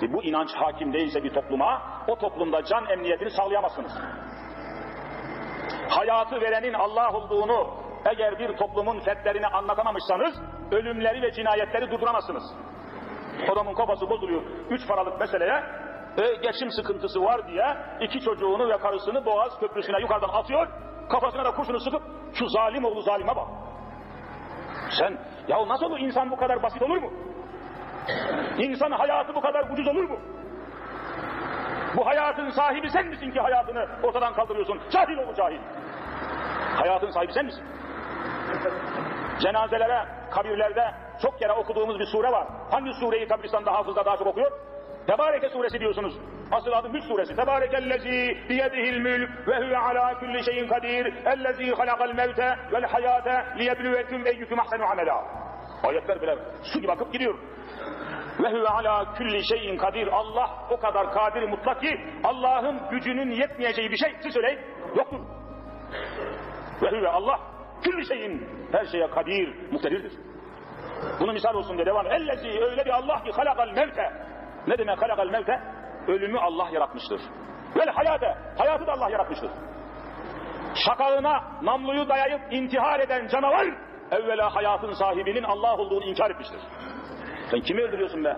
İşte bu inanç hakim değilse bir topluma, o toplumda can emniyetini sağlayamazsınız. Hayatı verenin Allah olduğunu eğer bir toplumun fertlerine anlatamamışsanız, ölümleri ve cinayetleri durduramazsınız. Adamın kafası bozuluyor. Üç paralık meseleye e, geçim sıkıntısı var diye iki çocuğunu ve karısını Boğaz Köprüsü'ne yukarıdan atıyor. Kafasına da kurşunu sıkıp şu zalim oğlu zalime bak. Sen ya nasıl olur insan bu kadar basit olur mu? İnsan hayatı bu kadar ucuz olur mu? Bu hayatın sahibi sen misin ki hayatını ortadan kaldırıyorsun? Cahil ol cahil. Hayatın sahibi sen misin? Cenazelere, kabirlerde çok kere okuduğumuz bir sure var. Hangi sureyi kabristanda hafızda daha çok okuyor? Tebareke suresi diyorsunuz. Asıl adı Mülk suresi. Tebarekellezi biyedihil mülk ve huve ala kulli şeyin kadir. Ellezi halakal mevte vel hayate liyebluvekum eyyüküm ahsenu amela. Ayetler bile su gibi akıp gidiyor. Ve huve ala kulli şeyin kadir. Allah o kadar kadir mutlak ki Allah'ın gücünün yetmeyeceği bir şey siz söyleyin yoktur. Ve huve Allah külli şeyin her şeye kadir, muktedirdir. Bunu misal olsun diye devam. Ellezi öyle bir Allah ki halakal mevte. Ne demek halakal mevte? Ölümü Allah yaratmıştır. Vel hayate. Hayatı da Allah yaratmıştır. Şakalına namluyu dayayıp intihar eden canavar evvela hayatın sahibinin Allah olduğunu inkar etmiştir. Sen kimi öldürüyorsun be?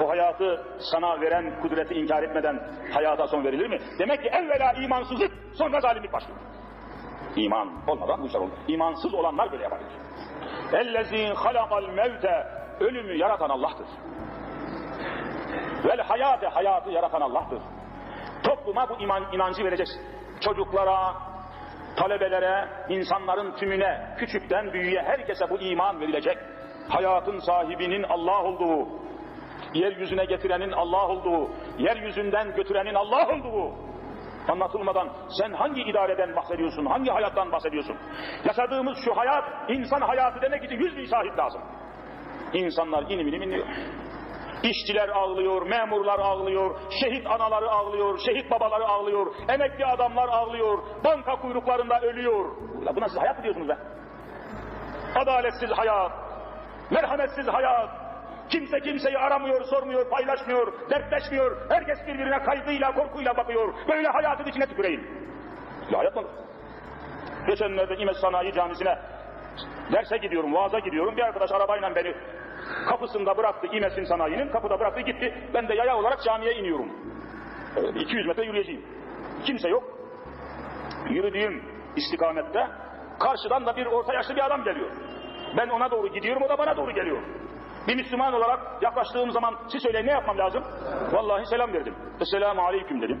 Bu hayatı sana veren kudreti inkar etmeden hayata son verilir mi? Demek ki evvela imansızlık sonra zalimlik başlıyor. İman olmadan bu işler olur. İmansız olanlar böyle yapar. Ellezî halakal mevte ölümü yaratan Allah'tır. Vel hayate hayatı yaratan Allah'tır. Topluma bu iman, inancı vereceksin. Çocuklara, talebelere, insanların tümüne, küçükten büyüğe herkese bu iman verilecek. Hayatın sahibinin Allah olduğu, yeryüzüne getirenin Allah olduğu, yeryüzünden götürenin Allah olduğu, anlatılmadan sen hangi idareden bahsediyorsun, hangi hayattan bahsediyorsun? Yaşadığımız şu hayat, insan hayatı demek için yüz bin şahit lazım. İnsanlar inim inim inliyor. İşçiler ağlıyor, memurlar ağlıyor, şehit anaları ağlıyor, şehit babaları ağlıyor, emekli adamlar ağlıyor, banka kuyruklarında ölüyor. Ya buna siz hayat mı diyorsunuz be? Adaletsiz hayat, merhametsiz hayat, Kimse kimseyi aramıyor, sormuyor, paylaşmıyor, dertleşmiyor. Herkes birbirine kaygıyla, korkuyla bakıyor. Böyle hayatın içine tüküreyim. Ya hayat mı? Geçenlerde İmes Sanayi Camisi'ne derse gidiyorum, vaaza gidiyorum. Bir arkadaş arabayla beni kapısında bıraktı İmes'in sanayinin, kapıda bıraktı gitti. Ben de yaya olarak camiye iniyorum. Öyle 200 metre yürüyeceğim. Kimse yok. Yürüdüğüm istikamette karşıdan da bir orta yaşlı bir adam geliyor. Ben ona doğru gidiyorum, o da bana doğru geliyor. Bir Müslüman olarak yaklaştığım zaman siz söyleyin ne yapmam lazım? Vallahi selam verdim. Esselamu aleyküm dedim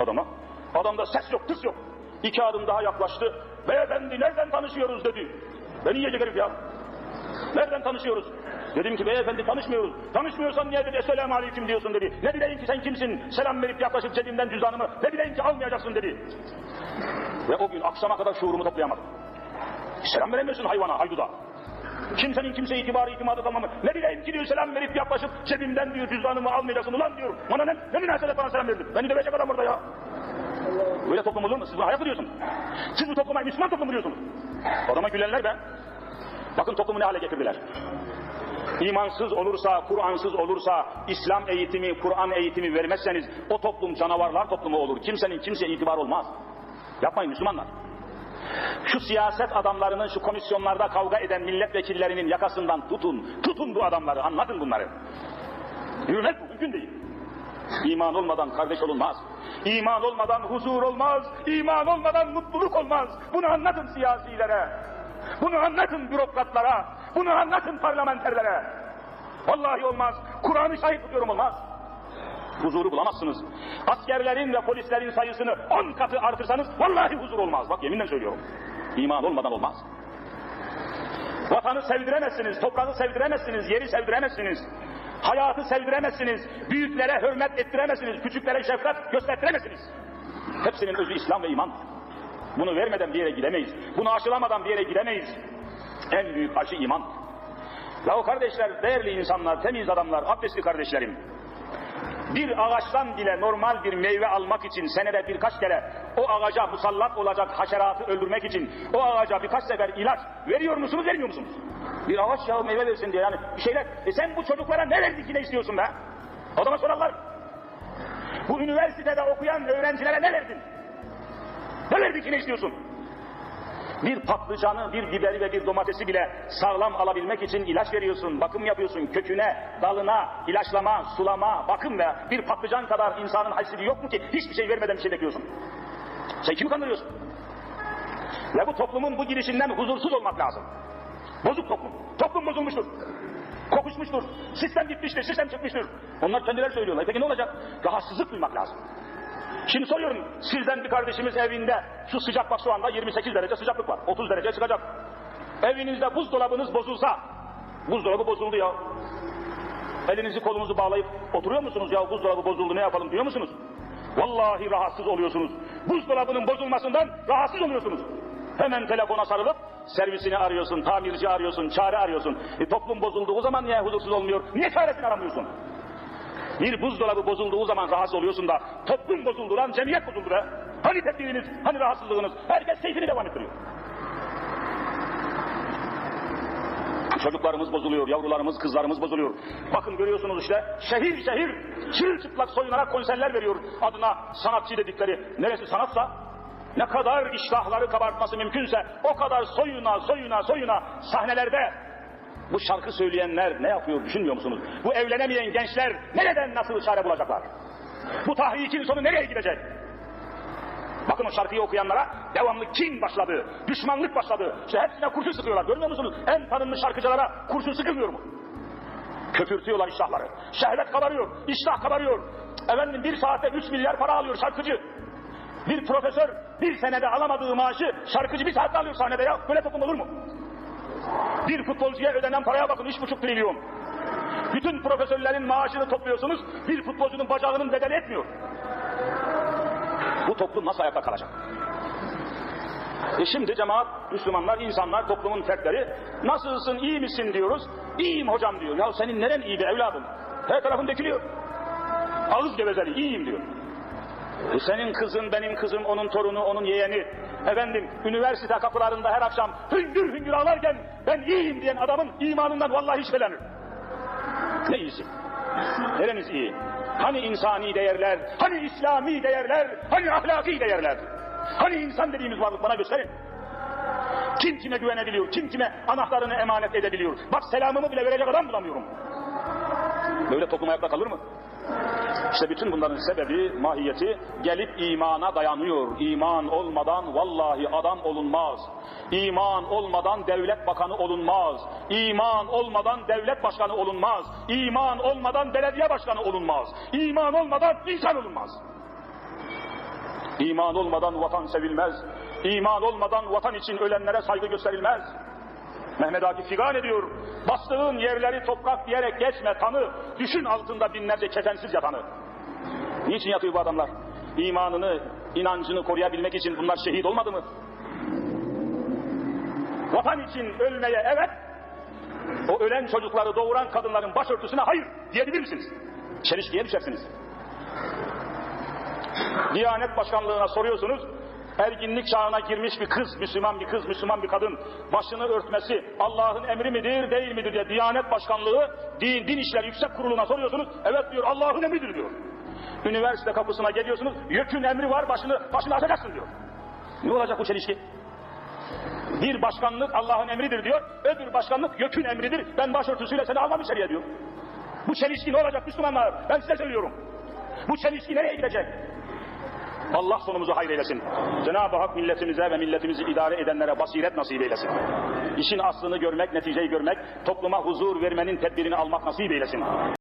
adama. Adamda ses yok, tıs yok. İki adım daha yaklaştı. Beyefendi nereden tanışıyoruz dedi. Beni yiyecek herif ya. Nereden tanışıyoruz? Dedim ki beyefendi tanışmıyoruz. Tanışmıyorsan niye dedi esselamu aleyküm diyorsun dedi. Ne bileyim ki sen kimsin? Selam verip yaklaşıp cebimden cüzdanımı ne bileyim ki almayacaksın dedi. Ve o gün akşama kadar şuurumu toplayamadım. Selam veremiyorsun hayvana, hayduda. Kimsenin kimseye itibarı itimadı kalmamı. Ne bileyim ki diyor selam verip yaklaşıp cebimden diyor cüzdanımı almayacaksın ulan diyor. Bana ne, ne münasebet bana selam verdin. Beni dövecek adam burada ya. Böyle toplum olur mu? Siz bu hayat diyorsunuz? Siz bu topluma Müslüman toplum diyorsunuz? Adama gülenler ben. Bakın toplumu ne hale getirdiler. İmansız olursa, Kur'ansız olursa, İslam eğitimi, Kur'an eğitimi vermezseniz o toplum canavarlar toplumu olur. Kimsenin kimseye itibar olmaz. Yapmayın Müslümanlar. Şu siyaset adamlarının şu komisyonlarda kavga eden milletvekillerinin yakasından tutun. Tutun bu adamları, anladın bunları. Yürümek bu mümkün değil. İman olmadan kardeş olunmaz. İman olmadan huzur olmaz. İman olmadan mutluluk olmaz. Bunu anlatın siyasilere. Bunu anlatın bürokratlara. Bunu anlatın parlamenterlere. Vallahi olmaz. Kur'an'ı şahit tutuyorum olmaz. Huzuru bulamazsınız. Askerlerin ve polislerin sayısını on katı artırsanız vallahi huzur olmaz. Bak yeminle söylüyorum. İman olmadan olmaz. Vatanı sevdiremezsiniz, toprağı sevdiremezsiniz, yeri sevdiremezsiniz. Hayatı sevdiremezsiniz, büyüklere hürmet ettiremezsiniz, küçüklere şefkat göstertiremezsiniz. Hepsinin özü İslam ve iman. Bunu vermeden bir yere gidemeyiz. Bunu aşılamadan bir yere gidemeyiz. En büyük aşı iman. Ya o kardeşler, değerli insanlar, temiz adamlar, abdestli kardeşlerim. Bir ağaçtan bile normal bir meyve almak için senede birkaç kere o ağaca musallat olacak haşeratı öldürmek için o ağaca birkaç sefer ilaç veriyor musunuz vermiyor musunuz? Bir ağaç ya meyve versin diye yani bir şeyler. E sen bu çocuklara ne verdik ki ne istiyorsun be? Adama sorarlar. Bu üniversitede okuyan öğrencilere ne verdin? Ne verdik ki ne istiyorsun? Bir patlıcanı, bir biberi ve bir domatesi bile sağlam alabilmek için ilaç veriyorsun, bakım yapıyorsun. Köküne, dalına, ilaçlama, sulama, bakım ve bir patlıcan kadar insanın haysiyeti yok mu ki hiçbir şey vermeden bir şey bekliyorsun? Sen kimi kandırıyorsun? Ve bu toplumun bu girişinden huzursuz olmak lazım. Bozuk toplum. Toplum bozulmuştur. Kokuşmuştur. Sistem gitmiştir, sistem çıkmıştır. Onlar kendileri söylüyorlar. Peki ne olacak? Rahatsızlık duymak lazım. Şimdi soruyorum, sizden bir kardeşimiz evinde, şu sıcak bak şu anda 28 derece sıcaklık var, 30 derece çıkacak. Evinizde buzdolabınız bozulsa, buzdolabı bozuldu ya. Elinizi kolunuzu bağlayıp oturuyor musunuz ya buzdolabı bozuldu ne yapalım diyor musunuz? Vallahi rahatsız oluyorsunuz. Buzdolabının bozulmasından rahatsız oluyorsunuz. Hemen telefona sarılıp servisini arıyorsun, tamirci arıyorsun, çare arıyorsun. E, toplum bozulduğu zaman niye huzursuz olmuyor? Niye çaresini aramıyorsun? Bir buzdolabı bozulduğu zaman rahatsız oluyorsun da toplum bozuldu lan, cemiyet bozuldu be. Hani tepkiniz, hani rahatsızlığınız? Herkes keyfini devam ettiriyor. Çocuklarımız bozuluyor, yavrularımız, kızlarımız bozuluyor. Bakın görüyorsunuz işte şehir şehir çırılçıplak soyunarak konserler veriyor adına sanatçı dedikleri. Neresi sanatsa ne kadar iştahları kabartması mümkünse o kadar soyuna soyuna soyuna sahnelerde bu şarkı söyleyenler ne yapıyor düşünmüyor musunuz? Bu evlenemeyen gençler nereden nasıl çare bulacaklar? Bu tahrikin sonu nereye gidecek? Bakın o şarkıyı okuyanlara devamlı kin başladı, düşmanlık başladı. İşte hepsine kurşun sıkıyorlar. Görmüyor musunuz? En tanınmış şarkıcılara kurşun sıkılmıyor mu? Köpürtüyorlar iştahları. Şehvet kabarıyor, iştah kabarıyor. Efendim bir saatte 3 milyar para alıyor şarkıcı. Bir profesör bir senede alamadığı maaşı şarkıcı bir saatte alıyor sahnede ya. Böyle toplum olur mu? Bir futbolcuya ödenen paraya bakın 3,5 trilyon. Bütün profesörlerin maaşını topluyorsunuz. Bir futbolcunun bacağının bedeli etmiyor. Bu toplum nasıl ayakta kalacak? E şimdi cemaat, Müslümanlar, insanlar, toplumun fertleri nasılsın, iyi misin diyoruz. İyiyim hocam diyor. Ya senin neren iyi be evladım? Her tarafın dökülüyor. Ağız gevezeli, iyiyim diyor. E senin kızın, benim kızım, onun torunu, onun yeğeni. Efendim, üniversite kapılarında her akşam hüngür hüngür ağlarken ben iyiyim diyen adamın imanından vallahi şüphelenir. Ne iyisi? Nereniz iyi? Hani insani değerler, hani İslami değerler, hani ahlaki değerler? Hani insan dediğimiz varlık bana gösterin. Kim kime güvenebiliyor, kim kime anahtarını emanet edebiliyor? Bak selamımı bile verecek adam bulamıyorum. Böyle toplum ayakta kalır mı? İşte bütün bunların sebebi, mahiyeti gelip imana dayanıyor. İman olmadan vallahi adam olunmaz. İman olmadan devlet bakanı olunmaz. İman olmadan devlet başkanı olunmaz. İman olmadan belediye başkanı olunmaz. İman olmadan insan olunmaz. İman olmadan vatan sevilmez. İman olmadan vatan için ölenlere saygı gösterilmez. Mehmet Akif figan ediyor. Bastığın yerleri toprak diyerek geçme tanı. Düşün altında binlerce kefensiz yatanı. Niçin yatıyor bu adamlar? İmanını, inancını koruyabilmek için bunlar şehit olmadı mı? Vatan için ölmeye evet, o ölen çocukları doğuran kadınların başörtüsüne hayır diyebilir misiniz? Çelişkiye düşersiniz. Diyanet Başkanlığı'na soruyorsunuz, erginlik çağına girmiş bir kız, Müslüman bir kız, Müslüman bir kadın başını örtmesi Allah'ın emri midir, değil midir diye Diyanet Başkanlığı Din, Din İşleri Yüksek Kurulu'na soruyorsunuz. Evet diyor, Allah'ın emridir diyor. Üniversite kapısına geliyorsunuz, YÖK'ün emri var, başını, başını açacaksın diyor. Ne olacak bu çelişki? Bir başkanlık Allah'ın emridir diyor, öbür başkanlık YÖK'ün emridir, ben başörtüsüyle seni almam içeriye diyor. Bu çelişki ne olacak Müslümanlar? Ben size söylüyorum. Bu çelişki nereye gidecek? Allah sonumuzu hayır eylesin. Cenab-ı Hak milletimize ve milletimizi idare edenlere basiret nasip eylesin. İşin aslını görmek, neticeyi görmek, topluma huzur vermenin tedbirini almak nasip eylesin.